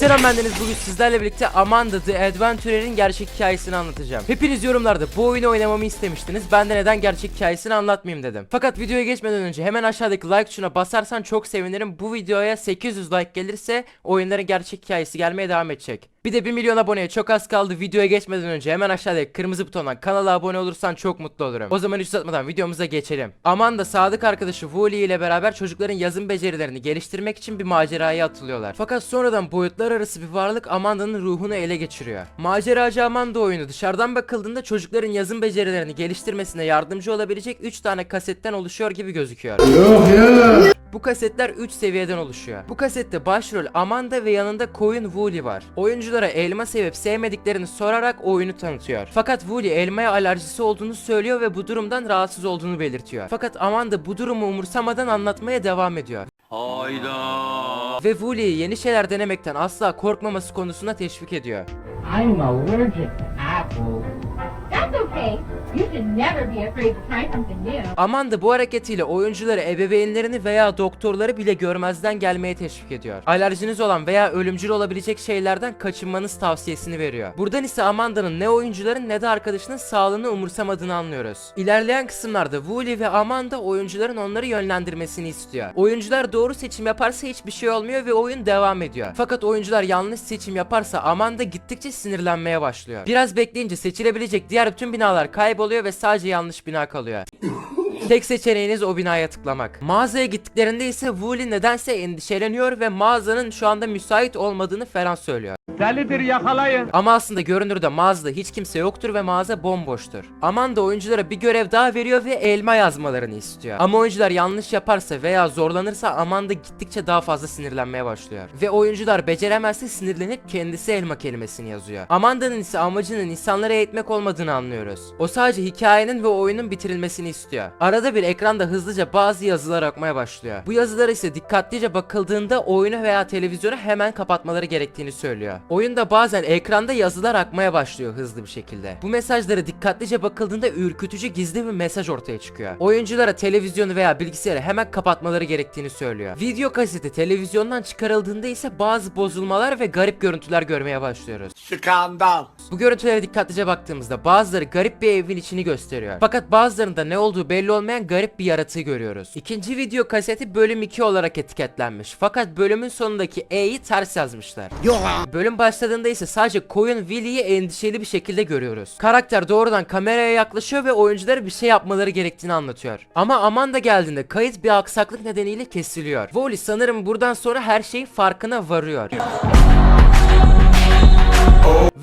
Selam bendeniz bugün sizlerle birlikte Amanda The Adventurer'in gerçek hikayesini anlatacağım. Hepiniz yorumlarda bu oyunu oynamamı istemiştiniz. Ben de neden gerçek hikayesini anlatmayayım dedim. Fakat videoya geçmeden önce hemen aşağıdaki like tuşuna basarsan çok sevinirim. Bu videoya 800 like gelirse oyunların gerçek hikayesi gelmeye devam edecek. Bir de 1 milyon aboneye çok az kaldı. Videoya geçmeden önce hemen aşağıdaki kırmızı butondan kanala abone olursan çok mutlu olurum. O zaman hiç uzatmadan videomuza geçelim. Amanda sadık arkadaşı Wooly ile beraber çocukların yazım becerilerini geliştirmek için bir maceraya atılıyorlar. Fakat sonradan boyutlar arası bir varlık Amanda'nın ruhunu ele geçiriyor. Maceracı Amanda oyunu dışarıdan bakıldığında çocukların yazım becerilerini geliştirmesine yardımcı olabilecek 3 tane kasetten oluşuyor gibi gözüküyor. Bu kasetler 3 seviyeden oluşuyor. Bu kasette başrol Amanda ve yanında koyun Wooly var. Oyunculara elma sevip sevmediklerini sorarak oyunu tanıtıyor. Fakat Wooly elmaya alerjisi olduğunu söylüyor ve bu durumdan rahatsız olduğunu belirtiyor. Fakat Amanda bu durumu umursamadan anlatmaya devam ediyor. Hayda. Ve Wooly'yi yeni şeyler denemekten asla korkmaması konusunda teşvik ediyor. I'm allergic to apples. That's okay. You Amanda bu hareketiyle oyuncuları ebeveynlerini veya doktorları bile görmezden gelmeye teşvik ediyor. Alerjiniz olan veya ölümcül olabilecek şeylerden kaçınmanız tavsiyesini veriyor. Buradan ise Amanda'nın ne oyuncuların ne de arkadaşının sağlığını umursamadığını anlıyoruz. İlerleyen kısımlarda Wooly ve Amanda oyuncuların onları yönlendirmesini istiyor. Oyuncular doğru seçim yaparsa hiçbir şey olmuyor ve oyun devam ediyor. Fakat oyuncular yanlış seçim yaparsa Amanda gittikçe sinirlenmeye başlıyor. Biraz bekleyince seçilebilecek diğer bütün binalar kayboluyor ve sadece yanlış bina kalıyor. Tek seçeneğiniz o binaya tıklamak. Mağazaya gittiklerinde ise Wooly nedense endişeleniyor ve mağazanın şu anda müsait olmadığını falan söylüyor. Delidir yakalayın. Ama aslında görünürde mağazada hiç kimse yoktur ve mağaza bomboştur. Amanda oyunculara bir görev daha veriyor ve elma yazmalarını istiyor. Ama oyuncular yanlış yaparsa veya zorlanırsa Amanda gittikçe daha fazla sinirlenmeye başlıyor. Ve oyuncular beceremezse sinirlenip kendisi elma kelimesini yazıyor. Amanda'nın ise amacının insanlara eğitmek olmadığını anlıyoruz. O sadece hikayenin ve oyunun bitirilmesini istiyor. Arada bir ekranda hızlıca bazı yazılar akmaya başlıyor. Bu yazılara ise dikkatlice bakıldığında oyunu veya televizyonu hemen kapatmaları gerektiğini söylüyor. Oyunda bazen ekranda yazılar akmaya başlıyor hızlı bir şekilde. Bu mesajlara dikkatlice bakıldığında ürkütücü gizli bir mesaj ortaya çıkıyor. Oyunculara televizyonu veya bilgisayarı hemen kapatmaları gerektiğini söylüyor. Video kaseti televizyondan çıkarıldığında ise bazı bozulmalar ve garip görüntüler görmeye başlıyoruz. Skandal. Bu görüntülere dikkatlice baktığımızda bazıları garip bir evin içini gösteriyor. Fakat bazılarında ne olduğu belli olmayan garip bir yaratığı görüyoruz. İkinci video kaseti bölüm 2 olarak etiketlenmiş. Fakat bölümün sonundaki E'yi ters yazmışlar. Bölüm başladığında ise sadece koyun Willy'yi endişeli bir şekilde görüyoruz. Karakter doğrudan kameraya yaklaşıyor ve oyunculara bir şey yapmaları gerektiğini anlatıyor. Ama Amanda geldiğinde kayıt bir aksaklık nedeniyle kesiliyor. Wooly sanırım buradan sonra her şeyin farkına varıyor.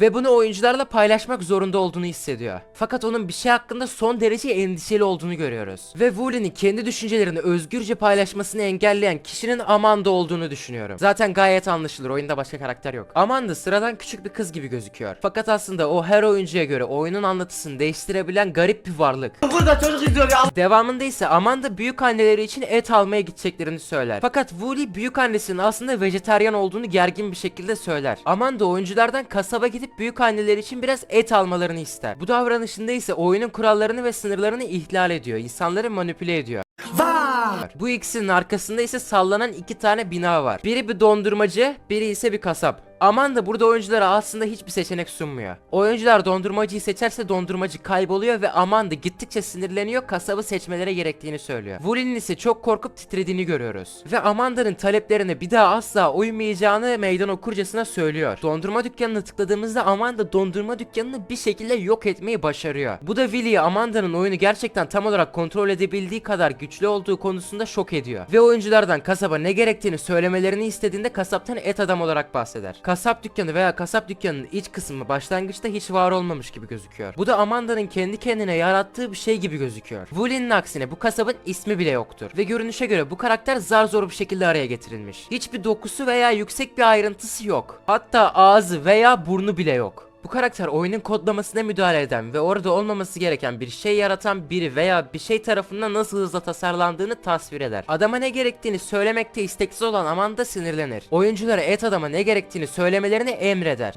Ve bunu oyuncularla paylaşmak zorunda olduğunu hissediyor. Fakat onun bir şey hakkında son derece endişeli olduğunu görüyoruz. Ve Wooly'nin kendi düşüncelerini özgürce paylaşmasını engelleyen kişinin Amanda olduğunu düşünüyorum. Zaten gayet anlaşılır oyunda başka karakter yok. Amanda sıradan küçük bir kız gibi gözüküyor. Fakat aslında o her oyuncuya göre oyunun anlatısını değiştirebilen garip bir varlık. Burada çocuk izliyor ya. Devamında ise Amanda büyük anneleri için et almaya gideceklerini söyler. Fakat Wooly büyük annesinin aslında vejetaryen olduğunu gergin bir şekilde söyler. Amanda oyunculardan kasaba gidip büyük anneleri için biraz et almalarını ister. Bu davranışında ise oyunun kurallarını ve sınırlarını ihlal ediyor. İnsanları manipüle ediyor. Bu ikisinin arkasında ise sallanan iki tane bina var. Biri bir dondurmacı, biri ise bir kasap. Amanda burada oyunculara aslında hiçbir seçenek sunmuyor. Oyuncular dondurmacıyı seçerse dondurmacı kayboluyor ve Amanda gittikçe sinirleniyor kasabı seçmeleri gerektiğini söylüyor. Wooly'nin ise çok korkup titrediğini görüyoruz. Ve Amanda'nın taleplerine bir daha asla uymayacağını meydan okurcasına söylüyor. Dondurma dükkanına tıkladığımızda Amanda dondurma dükkanını bir şekilde yok etmeyi başarıyor. Bu da Willy'yi Amanda'nın oyunu gerçekten tam olarak kontrol edebildiği kadar güçlü olduğu konusunda şok ediyor. Ve oyunculardan kasaba ne gerektiğini söylemelerini istediğinde kasaptan et adam olarak bahseder. Kasap dükkanı veya kasap dükkanının iç kısmı başlangıçta hiç var olmamış gibi gözüküyor. Bu da Amanda'nın kendi kendine yarattığı bir şey gibi gözüküyor. Wooly'nin aksine bu kasabın ismi bile yoktur. Ve görünüşe göre bu karakter zar zor bir şekilde araya getirilmiş. Hiçbir dokusu veya yüksek bir ayrıntısı yok. Hatta ağzı veya burnu bile yok. Bu karakter oyunun kodlamasına müdahale eden ve orada olmaması gereken bir şey yaratan biri veya bir şey tarafından nasıl hızla tasarlandığını tasvir eder. Adama ne gerektiğini söylemekte isteksiz olan Amanda sinirlenir. Oyunculara et adama ne gerektiğini söylemelerini emreder.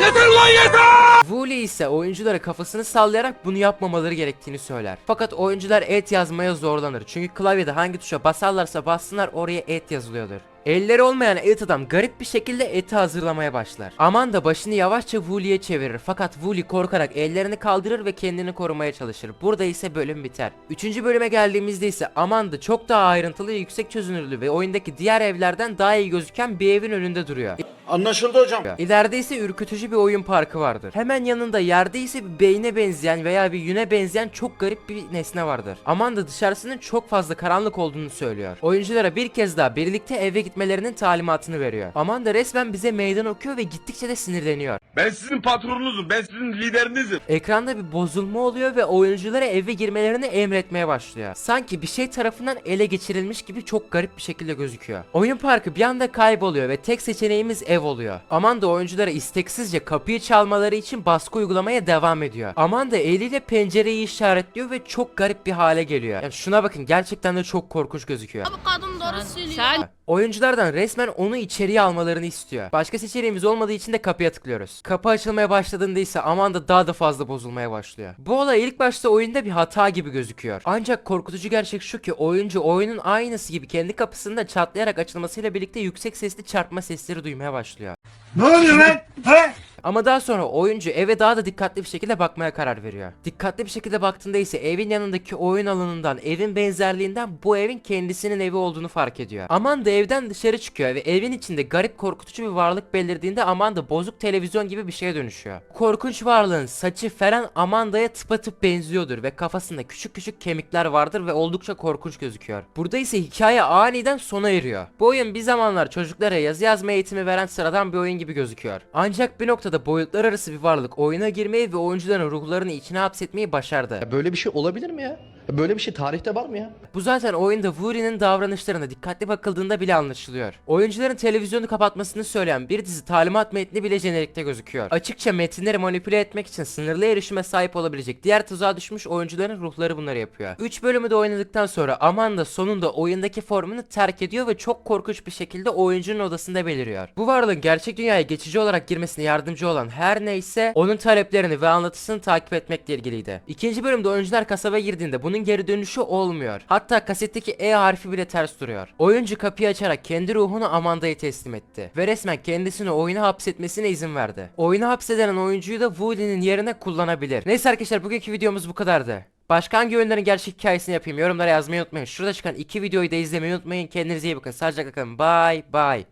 Yeter lan yeter! Wooly ise oyunculara kafasını sallayarak bunu yapmamaları gerektiğini söyler. Fakat oyuncular et yazmaya zorlanır. Çünkü klavyede hangi tuşa basarlarsa bassınlar oraya et yazılıyordur. Elleri olmayan et adam garip bir şekilde eti hazırlamaya başlar. Amanda başını yavaşça Wooly'ye çevirir fakat Wooly korkarak ellerini kaldırır ve kendini korumaya çalışır. Burada ise bölüm biter. Üçüncü bölüme geldiğimizde ise Amanda çok daha ayrıntılı, yüksek çözünürlüğü ve oyundaki diğer evlerden daha iyi gözüken bir evin önünde duruyor. Anlaşıldı hocam. İleride ise ürkütücü bir oyun parkı vardır. Hemen yanında yerde ise bir beyne benzeyen veya bir yüne benzeyen çok garip bir nesne vardır. Amanda dışarısının çok fazla karanlık olduğunu söylüyor. Oyunculara bir kez daha birlikte eve gitmelerinin talimatını veriyor. Amanda resmen bize meydan okuyor ve gittikçe de sinirleniyor. Ben sizin patronunuzum. Ben sizin liderinizim. Ekranda bir bozulma oluyor ve oyunculara eve girmelerini emretmeye başlıyor. Sanki bir şey tarafından ele geçirilmiş gibi çok garip bir şekilde gözüküyor. Oyun parkı bir anda kayboluyor ve tek seçeneğimiz ev oluyor. Amanda oyunculara isteksizce kapıyı çalmaları için baskı uygulamaya devam ediyor. Amanda eliyle pencereyi işaretliyor ve çok garip bir hale geliyor. Yani şuna bakın gerçekten de çok korkunç gözüküyor. Bu kadın doğru söylüyor. Oyunculardan resmen onu içeriye almalarını istiyor. Başka seçeneğimiz olmadığı için de kapıya tıklıyoruz. Kapı açılmaya başladığında ise Amanda daha da fazla bozulmaya başlıyor. Bu olay ilk başta oyunda bir hata gibi gözüküyor. Ancak korkutucu gerçek şu ki oyuncu oyunun aynısı gibi kendi kapısında çatlayarak açılmasıyla birlikte yüksek sesli çarpma sesleri duymaya başlıyor. Ne oluyor lan? He? Ama daha sonra oyuncu eve daha da dikkatli bir şekilde bakmaya karar veriyor. Dikkatli bir şekilde baktığında ise evin yanındaki oyun alanından, evin benzerliğinden bu evin kendisinin evi olduğunu fark ediyor. Amanda evden dışarı çıkıyor ve evin içinde garip korkutucu bir varlık belirdiğinde Amanda bozuk televizyon gibi bir şeye dönüşüyor. Korkunç varlığın saçı falan Amanda'ya tıpatıp benziyordur ve kafasında küçük küçük kemikler vardır ve oldukça korkunç gözüküyor. Burada ise hikaye aniden sona eriyor. Bu oyun bir zamanlar çocuklara yazı yazma eğitimi veren sıradan bir oyun gibi gözüküyor. Ancak bir noktada boyutlar arası bir varlık oyuna girmeyi ve oyuncuların ruhlarını içine hapsetmeyi başardı. Ya böyle bir şey olabilir mi ya? Böyle bir şey tarihte var mı ya? Bu zaten oyunda Wooly'nin davranışlarına dikkatli bakıldığında bile anlaşılıyor. Oyuncuların televizyonu kapatmasını söyleyen bir dizi talimat metni bile jenerikte gözüküyor. Açıkça metinleri manipüle etmek için sınırlı erişime sahip olabilecek diğer tuzağa düşmüş oyuncuların ruhları bunları yapıyor. 3 bölümü de oynadıktan sonra Amanda sonunda oyundaki formunu terk ediyor ve çok korkunç bir şekilde oyuncunun odasında beliriyor. Bu varlığın gerçek dünyaya geçici olarak girmesine yardımcı olan her neyse onun taleplerini ve anlatısını takip etmekle ilgiliydi. İkinci bölümde oyuncular kasaba girdiğinde oyunun geri dönüşü olmuyor. Hatta kasetteki E harfi bile ters duruyor. Oyuncu kapıyı açarak kendi ruhunu Amanda'ya teslim etti. Ve resmen kendisini oyuna hapsetmesine izin verdi. Oyuna hapsedilen oyuncuyu da Woody'nin yerine kullanabilir. Neyse arkadaşlar bugünkü videomuz bu kadardı. Başka hangi oyunların gerçek hikayesini yapayım yorumlara yazmayı unutmayın. Şurada çıkan iki videoyu da izlemeyi unutmayın. Kendinize iyi bakın. Sağlıcakla kalın. Bye bye.